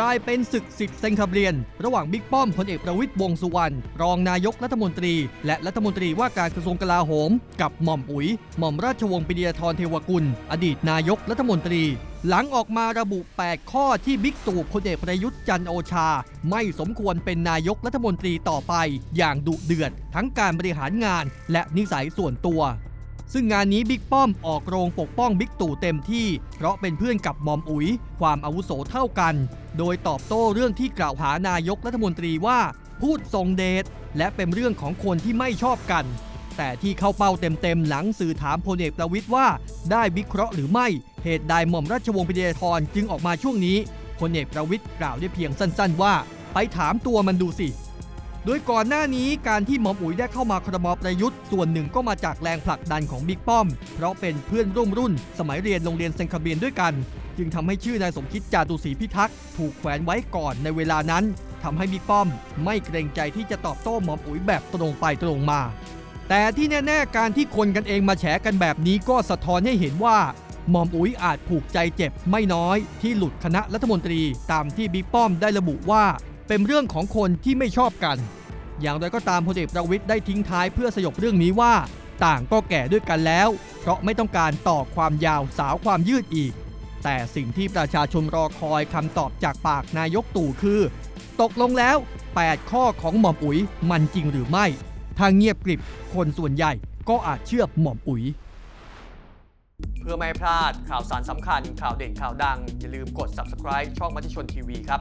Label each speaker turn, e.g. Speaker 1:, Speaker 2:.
Speaker 1: กลายเป็นศึกสิทธิ์เซงคาเบรียน ระหว่างบิ๊กป้อมพลเอกประวิตยวงสุวรรณรองนายกรัฐมนตรี และรัฐมนตรีว่าการกระทรวงกลาโหม กับหม่อมอุ๋ย หม่อมราชวงศ์ปรียาธรเทวกุล อดีตนายกรัฐมนตรี หลังออกมาระบุ 8 ข้อที่บิ๊กตู่พลเอกประยุทธ์จันโอชา ไม่สมควรเป็นนายกรัฐมนตรีต่อไป อย่างดุเดือด ทั้งการบริหารงาน และนิสัยส่วนตัว ซึ่งงานนี้บิ๊กป้อมออกโรงปกป้องบิ๊กตู่เต็มที่ เพราะเป็นเพื่อนกับหมอมอุ๋ย ความอาวุโสเท่ากัน โดยตอบโต้เรื่องที่กล่าวหานายกรัฐมนตรีว่าพูดทรงเดชและเป็นเรื่องของคนที่ไม่ชอบกัน แต่ที่เข้าเป้าเต็มๆ หลังสื่อถามพลเอกประวิตยว่า ได้วิเคราะห์หรือไม่ เหตุใดหม่อมราชวงศ์ปรียธรจึงออกมาช่วงนี้พลเอกประวิตยกล่าวได้เพียงสั้นๆ ว่า ไปถามตัวมันดูสิ โดยก่อนหน้านี้การที่หมอมอุ๋ยได้เข้ามาครมประยุทธ์ส่วนหนึ่งก็มาจากแรงผลักดันของบิ๊กป้อม เพราะเป็นเพื่อนร่วมรุ่น สมัยเรียนโรงเรียนเซนคาเบียนด้วยกัน จึงทำให้ชื่อนายสมคิดจาตุศรีพิทักษ์ถูกแขวนไว้ก่อนในเวลานั้นทำให้บิ๊กป้อม ไม่เกรงใจที่จะตอบโต้หมอมอุ๋ยแบบตรงไปตรงมา แต่ที่แน่ๆการที่คนกันเองมาแฉกันแบบนี้ก็สะท้อนให้เห็นว่าหม่อมอุ๋ยอาจผูกใจเจ็บไม่น้อยที่หลุดคณะรัฐมนตรีตามที่บิ๊กป้อมได้ระบุว่า เป็นเรื่องของคนที่ไม่ชอบกัน อย่างไรก็ตามพลเอกประวิตยได้ทิ้งท้ายเพื่อสยบเรื่องนี้ว่า ต่างก็แก่ด้วยกันแล้ว เพราะไม่ต้องการต่อความยาวสาวความยืดอีก แต่สิ่งที่ประชาชนรอคอยคำตอบจากปากนายกตู่คือ ตกลงแล้ว 8 ข้อของหม่อมอุ๋ยมันจริงหรือไม่ถ้าเงียบกริบคนส่วนใหญ่ก็อาจเชื่อหม่อมอุ๋ย
Speaker 2: เพื่อไม่พลาดข่าวสารสำคัญข่าวเด่นข่าวดัง อย่าลืมกด subscribe ช่องมัติชนทีวีครับ